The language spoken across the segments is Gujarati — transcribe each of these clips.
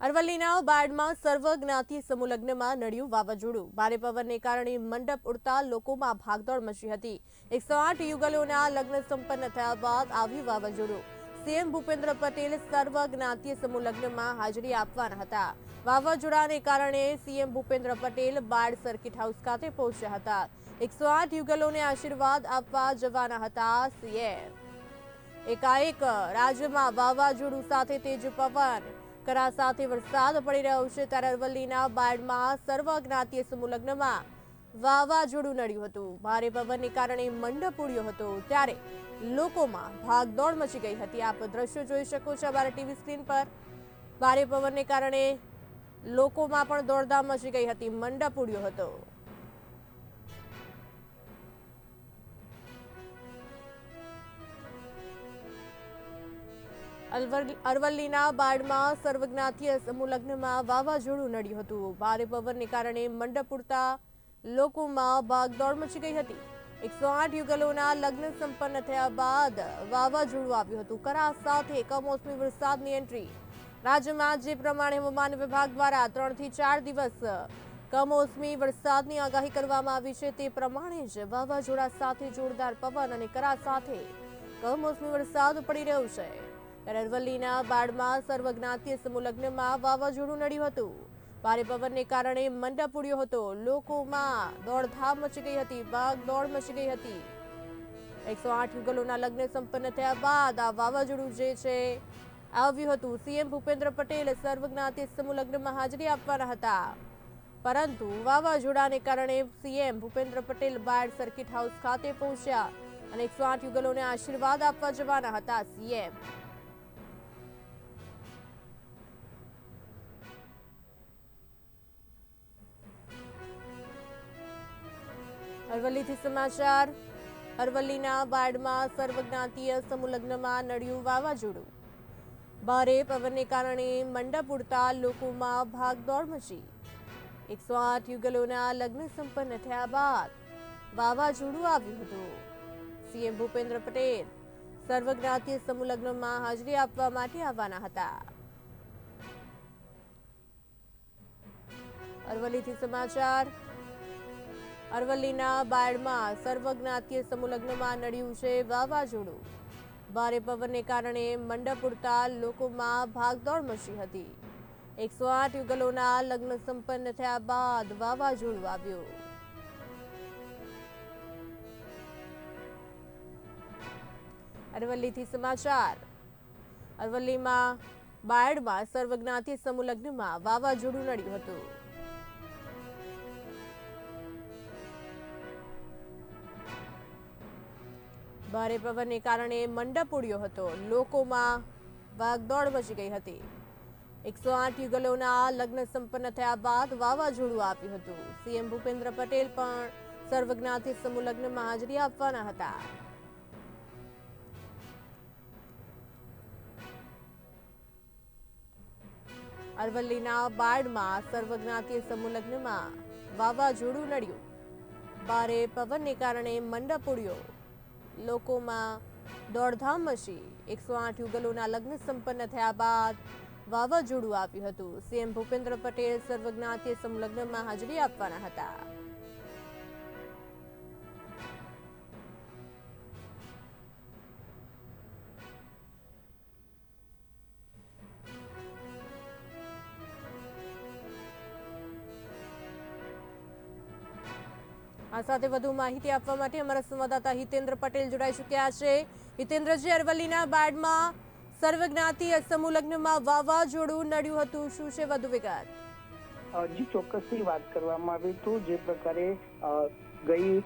અરવલ્લીના બાળમાં સર્વજ્ઞાતિ સમૂહલગ્નમાં નડ્યું વાવાઝોડું. ભારે પવનને કારણે મંડપ ઉડતા લોકોમાં ભાગદોડ મચી હતી. એકસો આઠ યુગલોના લગ્ન સંપન્ન થયા બાદ આવ્યું વાવાઝોડું. સીએમ ભૂપેન્દ્ર પટેલ સર્વજ્ઞાતીય સમૂહ લગ્નમાં હાજરી આપવાના હતા. વાવાઝોડાને કારણે સીએમ ભૂપેન્દ્ર પટેલ બાળ સર્કિટ હાઉસ ખાતે પહોંચ્યા હતા. એકસો આઠ યુગલોને આશીર્વાદ આપવા જવાના હતા સીએમ. એકાએક રાજ્યમાં વાવાઝોડું સાથે તેજ પવન કરા સાથે વરસાદ પડી રહ્યો છે ત્યારે અરવલ્લીના બાળમાં સર્વજ્ઞાતીય સમૂહ લગ્નમાં વાવાઝોડું નડ્યું હતું. ભારે પવનને કારણે મંડપ ઉડ્યો હતો ત્યારે લોકોમાં ભાગદોડ મચી ગઈ હતી. આપ દ્રશ્યો જોઈ શકો છો અમારા ટીવી સ્ક્રીન પર. ભારે પવનને કારણે લોકોમાં પણ દોડધામ મચી ગઈ હતી. મંડપ ઉડ્યો હતો. અરવલ્લીના બાળમાં સર્વજ્ઞાતીય સમૂહ લગ્નમાં વાવાઝોડું નડ્યું હતું. ભારે પવનને કારણે મંડપ ઉડતા લોકોમાં ભાગદોડ મચી ગઈ હતી. એકસો આઠ યુગલોના લગ્ન સંપન્ન થયા બાદ વાવાઝોડું આવ્યું હતું. કરા સાથે કમોસમી વરસાદની એન્ટ્રી. રાજ્યમાં જે પ્રમાણે હવામાન વિભાગ દ્વારા ત્રણથી ચાર દિવસ કમોસમી વરસાદની આગાહી કરવામાં આવી છે, તે પ્રમાણે જ વાવાઝોડા સાથે જોરદાર પવન અને કરા સાથે કમોસમી વરસાદ પડી રહ્યો છે. અરવલ્લીના બાળમાં સર્વજ્ઞાતીય સમૂહ લગ્નમાં વાવાઝોડું નડ્યું હતું. ભારે પવનને કારણે મંડપ ઉડ્યો હતો. લોકોમાં દોડધામ મચી ગઈ હતી. ભાગદોડ મચી ગઈ હતી. એકસો આઠ યુગલોના લગ્ન સંપન્ન થયા બાદ આ વાવાઝોડું જે છે, આવ્યું હતું. સીએમ ભૂપેન્દ્ર પટેલ સર્વજ્ઞાતીય સમૂહ લગ્નમાં હાજરી આપવાના હતા. પરંતુ વાવાઝોડાને કારણે સીએમ ભૂપેન્દ્ર પટેલ બાળ સર્કિટ હાઉસ ખાતે પહોંચ્યા અને એકસો આઠ યુગલોને આશીર્વાદ આપવા જવાના હતા સીએમ. અરવલ્લીથી સમાચાર. અરવલ્લીના બાળમાં સર્વજ્ઞાતીય સમુલગ્નમાં નડ્યું વાવાઝોડું. ભારે પવનને કારણે મંડપ ઉડતા લોકોમાં ભાગદોડ મચી. એકસો આઠ યુગલોના લગ્ન સંપન્ન થયા બાદ વાવાઝોડું આવ્યું હતું. સીએમ ભૂપેન્દ્ર પટેલ સર્વજ્ઞાતીય સમુલગ્નમાં હાજરી આપવા માટે આવવાના હતા. અરવલ્લીથી સમાચાર. અરવલ્લીના બાળમાં સર્વજ્ઞાતીય સમુલગ્નમાં નડ્યું છે વાવાઝોડું. ભારે પવનને કારણે મંડપ ઉડતા લોકોમાં ભાગદોડ મચી હતી. એકસો આઠ યુગલોના લગ્ન સંપન્ન થયા બાદ વાવાઝોડું આવ્યું. અરવલ્લીથી સમાચાર. અરવલ્લીમાં બાયડમાં સર્વજ્ઞાતી સમૂહ લગ્નમાં વાવાઝોડું નડ્યું હતું. ભારે પવનને કારણે મંડપ ઉડ્યો હતો. લોકોમાં ભાગદોડ મચી ગઈ હતી. એકસો આઠ યુગલોના લગ્ન સંપન્ન થયા બાદ વાવાઝોડું આપ્યું હતું. સીએમ ભૂપેન્દ્ર પટેલ પણ સર્વજ્ઞાતી સમૂહ લગ્નમાં હાજરી આપવાના હતા. અરવલ્લીના બાડમાં સર્વજ્ઞાતીય સમૂહ લગ્નમાં વાવાઝોડું નડ્યું. ભારે પવનને કારણે મંડપ ઉડ્યો. લોકોમાં દોડધામ મચી. એકસો આઠ યુગલોના લગ્ન સંપન્ન થયા બાદ વાવાઝોડું આવ્યું હતું. સીએમ ભૂપેન્દ્ર પટેલ સર્વજ્ઞાતીય સંલગ્નમાં હાજરી આપવાના હતા. આ સાથે વધુ માહિતી આપવા માટે અમારા સંવાદદાતા હિતેન્દ્ર પટેલ જોડાઈ ચૂક્યા છે. હિતેન્દ્રજી અરવલ્લીના બાડમાં સર્વજ્ઞાતિ સમૂહ લગ્નમાં વાવાઝોડું નડ્યું હતું. શું છે વધુ વિગત? અ, જી ચોક્કસથી વાત કરવામાં આવી તો જે પ્રકારે ગઈ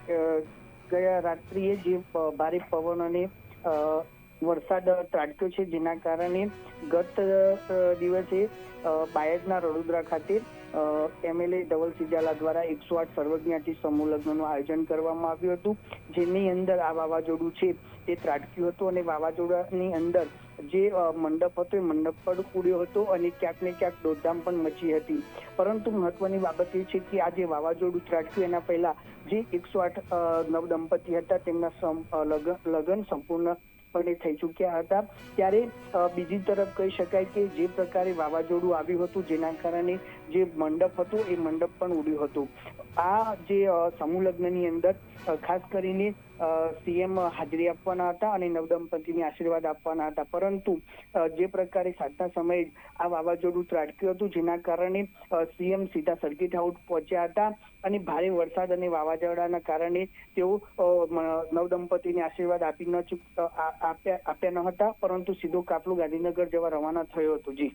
ગયા રાત્રિએ જે ભારે પવન અને વરસાદ ત્રાટક્યો છે જેના કારણે ગત દિવસે અ, બાયડના રડોદરા ખાતે એમએલએ ધવલ સિજાલા દ્વારા એકસો આઠ સર્વજ્ઞાતિ સમૂહ લગ્નનું આયોજન કરવામાં આવ્યું હતું. જેની અંદર આ વાવાઝોડું છે તે ત્રાટક્યું હતું અને વાવાઝોડાની અંદર જે મંડપ હતો એ મંડપ પર ઉડ્યો હતો અને ક્યાંક ને ક્યાંક દોડધામ પણ મચી હતી. પરંતુ મહત્વની બાબત એ છે કે આ જે વાવાઝોડું ત્રાટક્યું એના પહેલા જે એકસો આઠ નવ દંપતી હતા તેમના લગ્ન સંપૂર્ણ સંપૂર્ણપણે થઈ ચૂક્યા હતા. ત્યારે બીજી તરફ કહી શકાય કે જે પ્રકારે વાવાઝોડું આવ્યું હતું, જેના કારણે જે મંડપ હતું, એ મંડપ પણ ઉડ્યું હતું. આ જે સમૂહ લગ્નની અંદર ખાસ કરીને સીએમ હાજરી આપવાના હતા અને નવદંપતિને આશીર્વાદ આપવાના હતા. પરંતુ જે પ્રકારે સાતના સમયે આ વાવાઝોડું ત્રાટક્યું હતું, જેના કારણે સીએમ સીધા સર્કિટ હાઉસ પહોંચ્યા હતા અને ભારે વરસાદ અને વાવાઝોડાના કારણે તેઓ નવદંપતિને આશીર્વાદ આપી ન આપ્યા ન હતા. પરંતુ સીધો કાફલો ગાંધીનગર જવા રવાના થયો હતો. જી.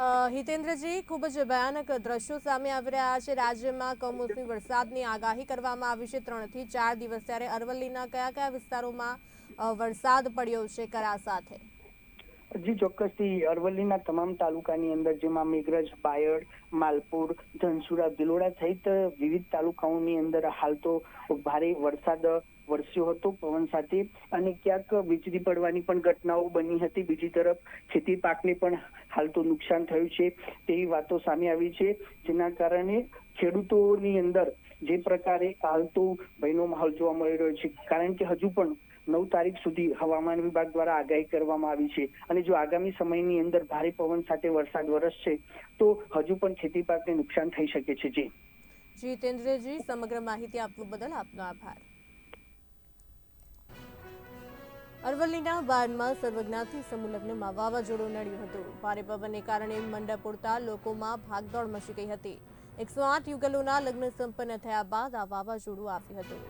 હિતેન્દ્રજી, ખૂબ જ ભયાનક દ્રશ્યો સામે આવી રહ્યા છે. રાજ્યમાં કમોસમી વરસાદની આગાહી કરવામાં આવી છે. ત્રણથી ચાર દિવસ ત્યારે અરવલ્લીના કયા કયા વિસ્તારોમાં વરસાદ પડ્યો છે કરા સાથે? જી ચોક્કસથી અરવલ્લીના તમામ તાલુકાની અંદર, જેમાં મેઘરજ, બાયડ, માલપુર, ધનસુરા, ભિલોડા સહિત વિવિધ તાલુકાઓની અંદર હાલ તો ભારે વરસાદ વરસ્યો હતો પવન સાથે અને ક્યાંક વીજળી પડવાની પણ ઘટનાઓ બની હતી. બીજી તરફ ખેતી પાકને પણ હાલ તો નુકસાન થયું છે તેવી વાતો સામે આવી છે. જેના કારણે ખેડૂતોની અંદર જે પ્રકારે હાલ તો ભયનો માહોલ જોવા મળી રહ્યો છે. કારણ કે હજુ પણ નવ તારીખ સુધી હવામાન વિભાગ દ્વારા આગાહી કરવામાં આવી છે. અને જો આગામી સમયની અંદર ભારે પવન સાથે વરસાદ વરસશે, તો હજુ પણ ખેતી પાકને નુકસાન થઈ શકે છે. જી. જીતેન્દ્રજી સમગ્ર માહિતી આપવા બદલ આપનો આભાર. અરવલ્લીના બારમાં સર્વજ્ઞાથી સમૂહલગ્નમાં વાવાઝોડું નડ્યું હતું. ભારે પવનને કારણે મંડપ ઉડતા લોકોમાં ભાગદોડ મચી ગઈ હતી. એકસો આઠ યુગલોના લગ્ન સંપન્ન થયા બાદ આ વાવાઝોડું આવ્યું હતું.